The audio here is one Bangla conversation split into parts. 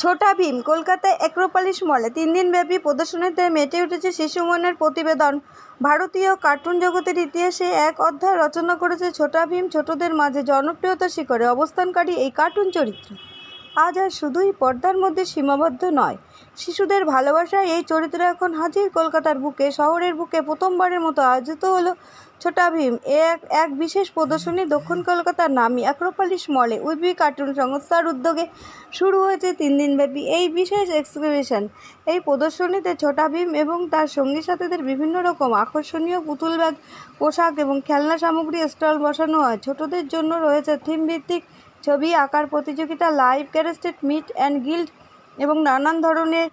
ছোটা ভীম, কলকাতায় অ্যাক্রোপালিস মলে তিন দিনব্যাপী প্রদর্শনীতে মেটে উঠেছে শিশু মনের প্রতিবেদন। ভারতীয় কার্টুন জগতের ইতিহাসে এক অধ্যায় রচনা করেছে ছোটা ভীম ছোটদের মাঝে জনপ্রিয়তা শিখরে অবস্থানকারী এই কার্টুন চরিত্র। আজ আর শুধুই পর্দার মধ্যে সীমাবদ্ধ নয় শিশুদের ভালোবাসায় এই চরিত্র এখন হাজির কলকাতার বুকে, শহরের বুকে প্রথমবারের মতো আয়োজিত হলো ছোটা ভীম। এক এক বিশেষ প্রদর্শনী দক্ষিণ কলকাতার নামি অ্যাক্রোপলিস মলে উইবি কার্টুন সংস্থার উদ্যোগে শুরু হয়েছে তিন দিনব্যাপী এই বিশেষ এক্সিবিশন। এই প্রদর্শনীতে ছোটা ভীম এবং তার সঙ্গী সাথীদের বিভিন্ন রকম আকর্ষণীয় পুতুল ব্যাগ, পোশাক এবং খেলনা সামগ্রী স্টল বসানো হয়। ছোটদের জন্য রয়েছে থিম ভিত্তিক ছবি, আঁকার প্রতিযোগিতা, লাইভ ক্যারেস্টেড মিট অ্যান্ড গিল্ড এবং নানান ধরনের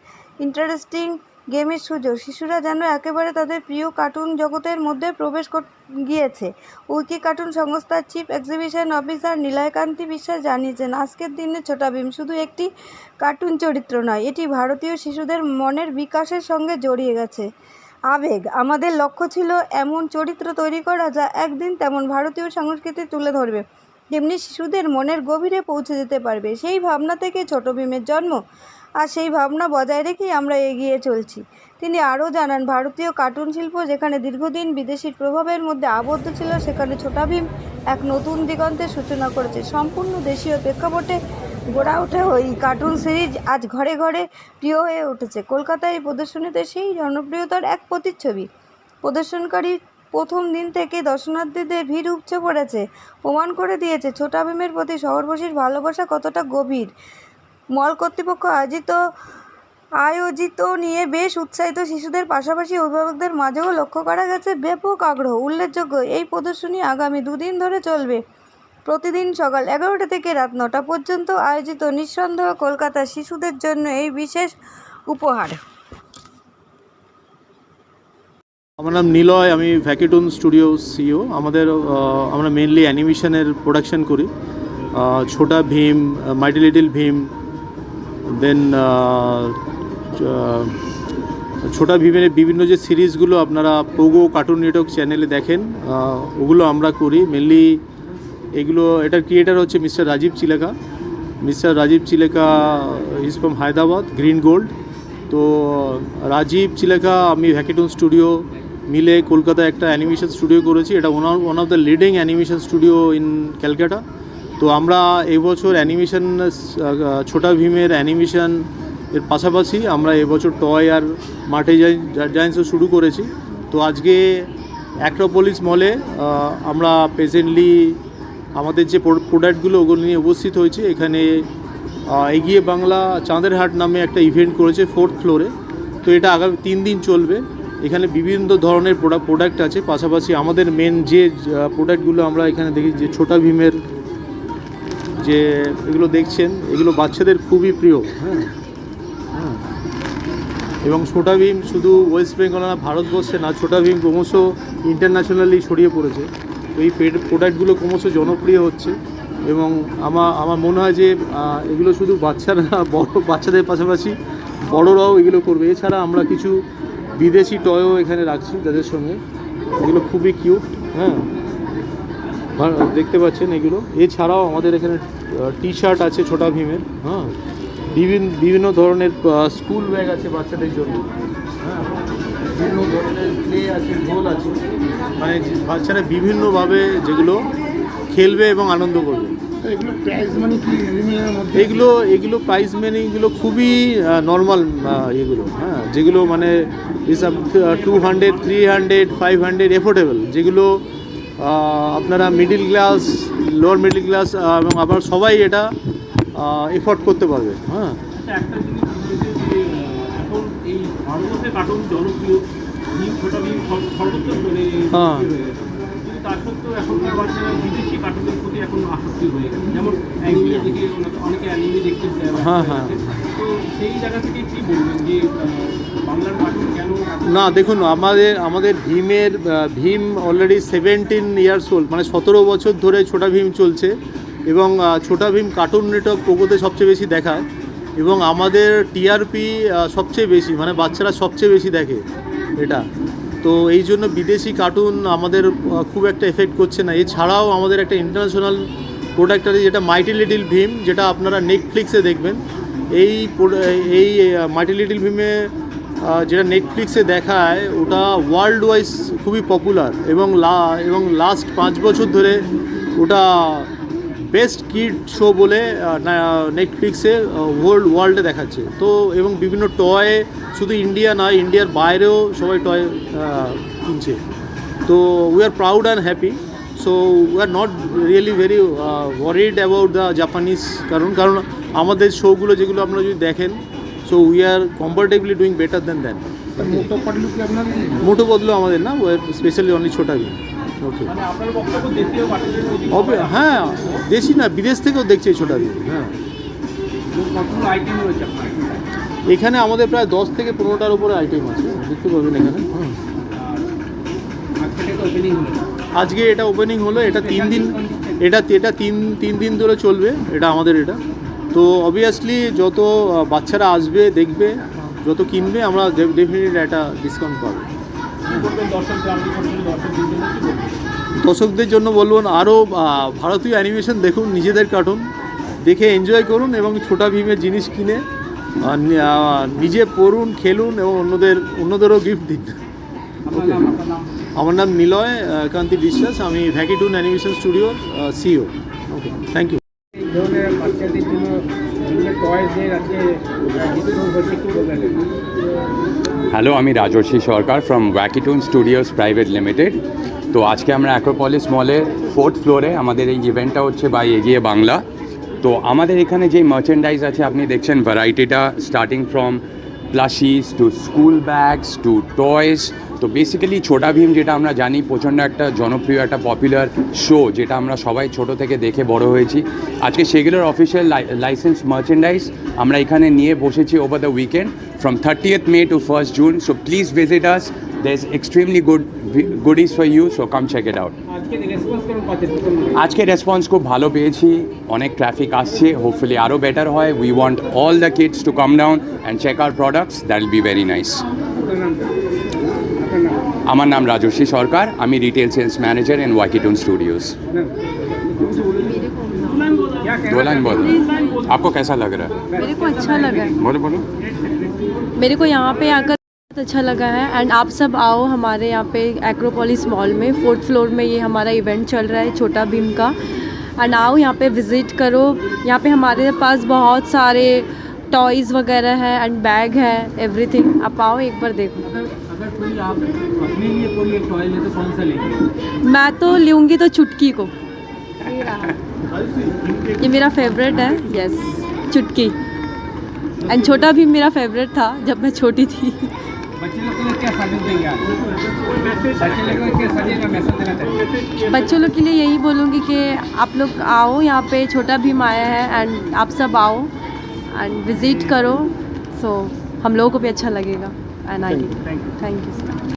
ইন্টারেস্টিং গেমের সুযোগ। শিশুরা যেন একেবারে তাদের প্রিয় কার্টুন জগতের মধ্যে প্রবেশ গিয়েছে। উইকি কার্টুন সংস্থার chief exhibition officer Niloykanti Biswas জানিয়েছেন, আজকের দিনে ছোটা ভীম শুধু একটি কার্টুন চরিত্র নয়, এটি ভারতীয় শিশুদের মনের বিকাশের সঙ্গে জড়িয়ে গেছে। আবেগ, আমাদের লক্ষ্য ছিল এমন চরিত্র তৈরি করা যা একদিন তেমন ভারতীয় সংস্কৃতি তুলে ধরবে। তেমনি শিশুদের মনের গভীরে পৌঁছে যেতে পারবে। সেই ভাবনা থেকে ছোট ভীমের জন্ম আর সেই ভাবনা বজায় রেখেই আমরা এগিয়ে চলছি। তিনি আরও জানান, ভারতীয় কার্টুন শিল্প যেখানে দীর্ঘদিন বিদেশির প্রভাবের মধ্যে আবদ্ধ ছিল, সেখানে ছোটা ভীম এক নতুন দিগন্তের সূচনা করেছে। সম্পূর্ণ দেশীয় প্রেক্ষাপটে গড়া ওঠা ওই কার্টুন সিরিজ আজ ঘরে ঘরে প্রিয় হয়ে উঠেছে। কলকাতায় এই প্রদর্শনীতে সেই জনপ্রিয়তার এক প্রতিচ্ছবি। প্রদর্শনকারী প্রথম দিন থেকে দর্শনার্থীদের ভিড় উপচে পড়েছে। প্রমাণ করে দিয়েছে ছোটা ভীমের প্রতি শহরবাসীর ভালোবাসা কতটা গভীর। মল কর্তৃপক্ষ আয়োজিত আয়োজিত নিয়ে বেশ উৎসাহিত শিশুদের পাশাপাশি অভিভাবকদের মাঝেও লক্ষ্য করা গেছে ব্যাপক আগ্রহ, উল্লেখযোগ্য এই প্রদর্শনী আগামী দুদিন ধরে চলবে। প্রতিদিন সকাল এগারোটা থেকে রাত নটা পর্যন্ত আয়োজিত নিঃসন্দেহ কলকাতার শিশুদের জন্য এই বিশেষ উপহার। আমার নাম নিলয়, আমি ভ্যাকেটুন স্টুডিও সিও আমাদের আমরা মেনলি অ্যানিমেশনের প্রোডাকশন করি। Chhota Bheem mighty little Bheem then Chhota ভীমের বিভিন্ন যে সিরিজগুলো আপনারা পোগো কার্টুন নেটওয়ার্ক চ্যানেলে দেখেন ওগুলো আমরা করি। মেনলি এগুলো, এটার ক্রিয়েটার হচ্ছে mister Rajiv Chileka. Mister Rajiv Chileka is from Hyderabad green gold তো, রাজীব চিলেকা, আমি ভ্যাকেটুন স্টুডিও মিলে কলকাতায় একটা অ্যানিমেশন স্টুডিও করেছি। এটা one of the leading animation studio in Calcutta তো আমরা এবছর অ্যানিমেশন ছোটা ভীমের অ্যানিমেশন এর পাশাপাশি আমরা এবছর টয় আর মাঠে জায়েন্টসও শুরু করেছি। তো আজকে অ্যাক্রোপলিস মলে আমরা প্রেজেন্টলি আমাদের যে প্রোডাক্টগুলো ওগুলো নিয়ে উপস্থিত হয়েছে। এখানে এগিয়ে বাংলা চাঁদের হাট নামে একটা ইভেন্ট করেছে ফোর্থ ফ্লোরে তো এটা আগামী তিন দিন চলবে। এখানে বিভিন্ন ধরনের প্রোডাক্ট প্রোডাক্ট আছে। পাশাপাশি আমাদের মেন যে প্রোডাক্টগুলো আমরা এখানে দেখি, যে ছোটা ভীমের যে এগুলো দেখছেন, এগুলো বাচ্চাদের খুবই প্রিয়। হ্যাঁ। এবং ছোটা ভীম শুধু ওয়েস্ট বেঙ্গল না, ভারতবর্ষে না, ছোটা ভীম ক্রমশ ইন্টারন্যাশনালি ছড়িয়ে পড়েছে। তো এই প্রোডাক্টগুলো ক্রমশ জনপ্রিয় হচ্ছে। এবং আমার আমার মনে হয় যে এগুলো শুধু বাচ্চারা বড় বাচ্চাদের পাশাপাশি বড়রাও এগুলো করবে। এছাড়া আমরা কিছু বিদেশি টয়ও এখানে রাখছি তাদের সঙ্গে। এগুলো খুবই কিউট হ্যাঁ। দেখতে পাচ্ছেন এগুলো। এছাড়াও আমাদের এখানে টি শার্ট আছে ছোটা ভীমের হ্যাঁ। বিভিন্ন বিভিন্ন ধরনের স্কুল ব্যাগ আছে বাচ্চাদের জন্য হ্যাঁ। বিভিন্ন ধরনের প্লে আছে ঢোল আছে। মানে বাচ্চারা বিভিন্নভাবে যেগুলো খেলবে এবং আনন্দ করবে। এগুলো মানে এগুলো প্রাইস মেনিগুলো খুবই নর্মাল এগুলো হ্যাঁ। যেগুলো মানে হিসাব two hundred three hundred five hundred affordable যেগুলো আপনারা middle class lower middle class এবং আবার সবাই এটা এফোর্ড করতে পারবে হ্যাঁ। আচ্ছা, হ্যাঁ। হয়ে আসক্তি হয়ে না, দেখুন, আমাদের আমাদের ভীমের Bheem already seventeen years old মানে সতেরো বছর ধরে ছোটা ভীম চলছে এবং ছোটা ভীম কার্টুন নেটওয়ার্ক পোকোতে সবচেয়ে বেশি দেখায় এবং আমাদের টিআরপি সবচেয়ে বেশি মানে বাচ্চারা সবচেয়ে বেশি দেখে এটা। তো এই জন্য বিদেশি কার্টুন আমাদের খুব একটা এফেক্ট করছে না। এছাড়াও আমাদের একটা ইন্টারন্যাশনাল প্রোডাক্ট আছে, যেটা মাইটি লিটিল ভীম যেটা আপনারা নেটফ্লিক্সে দেখবেন। এই এই মাল্টি লিটিল ফিল্মে যেটা নেটফ্লিক্সে দেখায়, ওটা ওয়ার্ল্ড ওয়াইজ খুবই পপুলার এবং লা, এবং লাস্ট পাঁচ বছর ধরে ওটা বেস্ট কিড শো বলে নেটফ্লিক্সে ওয়ার্ল্ড ওয়ার্ল্ডে দেখাচ্ছে। তো, এবং বিভিন্ন টয় শুধু ইন্ডিয়া নয় ইন্ডিয়ার বাইরেও সবাই টয় কিনছে। তো we are proud and happy so we are not really very worried about the Japanese কারণ কারণ আমাদের শোগুলো যেগুলো আপনারা যদি দেখেন so we are comparatively doing better then than মোটো বদলো আমাদের না স্পেশালি অনলি ছোটা ওকে হবে হ্যাঁ দেশি না বিদেশ থেকেও দেখছে এই ছোটা হ্যাঁ। এখানে আমাদের প্রায় দশ থেকে পনেরোটার উপরে আইটেম আছে দেখতে পাবেন এখানে। হুম। আজকে এটা ওপেনিং হলো, এটা তিন দিন, এটা এটা তিন তিন দিন ধরে চলবে, এটা আমাদের এটা। তো অবভিয়াসলি যত বাচ্চারা আসবে, দেখবে, যত কিনবে, আমরা ডেফিনেটলি একটা ডিসকাউন্ট পাবো। দর্শকদের জন্য বলব আরও ভারতীয় অ্যানিমেশন দেখুন, নিজেদের কার্টুন দেখে এনজয় করুন এবং ছোটা ভীমের জিনিস কিনে নিজে পড়ুন, খেলুন এবং অন্যদের, অন্যদেরও গিফট দিন। নাম? আমার নাম নিলয় কান্তি বিশ্বাস আমি ভ্যাকিটুন অ্যানিমেশন স্টুডিওর সিও ওকে থ্যাংক ইউ এই ধরনের বাচ্চাদের জন্য হ্যালো আমি Rajarshi Sarkar from Wakitoon studios private limited তো আজকে আমরা অ্যাক্রোপলিস মলের ফোর্থ ফ্লোরে আমাদের এই ইভেন্টটা হচ্ছে বাই এগিয়ে বাংলা তো আমাদের এখানে যে মার্চেন্ডাইজ আছে আপনি দেখছেন ভ্যারাইটিটা starting from plushies to school bags to toys তো বেসিক্যালি ছোটা ভীম যেটা আমরা জানি প্রচণ্ড একটা জনপ্রিয় একটা পপুলার শো যেটা আমরা সবাই ছোট থেকে দেখে বড় হয়েছি। আজকে সেগুলোর অফিসিয়াল লাইসেন্স মার্চেন্ডাইজ আমরা এখানে নিয়ে বসেছি over the weekend from thirtieth May to first June so please visit us there is extremely good goodies for you so come check it out আজকে রেসপন্স খুব ভালো পেয়েছি। অনেক ট্রাফিক আসছে। হোপফুলি আরও বেটার হয়। We want all the kids to come down and check out products that will be very nice আমার নাম রাজস্বী সরকার আমি retail sales manager in Walkitoon studios दो लाइन बोलो। आपको कैसा लग रहा है? मेरे को अच्छा लगा। है बोलो बोलो। मेरे को यहाँ पे आकर बहुत अच्छा लगा है। एंड आप सब आओ हमारे यहाँ पे एक्रोपोलिस मॉल में। फोर्थ फ्लोर में ये हमारा इवेंट चल रहा है छोटा भीम का। एंड आओ यहाँ पे विज़िट करो। यहाँ पे हमारे पास बहुत सारे टॉयज़ वगैरह है एंड बैग है एवरीथिंग आप आओ एक बार देखो। अगर कोई आप अपने लिए कोई एक टॉय ले तो कौन सा लेंगे? मैं तो लूँगी तो चुटकी को। ये मेरा फेवरेट है यस चुटकी। एंड छोटा भी मेरा फेवरेट था जब मैं छोटी थी। बच्चों लोग के लिए यही बोलूँगी कि आप लोग आओ यहाँ पे छोटा भीम आया है एंड आप सब आओ एंड विज़िट करो। सो so, हम लोगों को भी अच्छा लगेगा। and I did. Thank you. Thank you so much.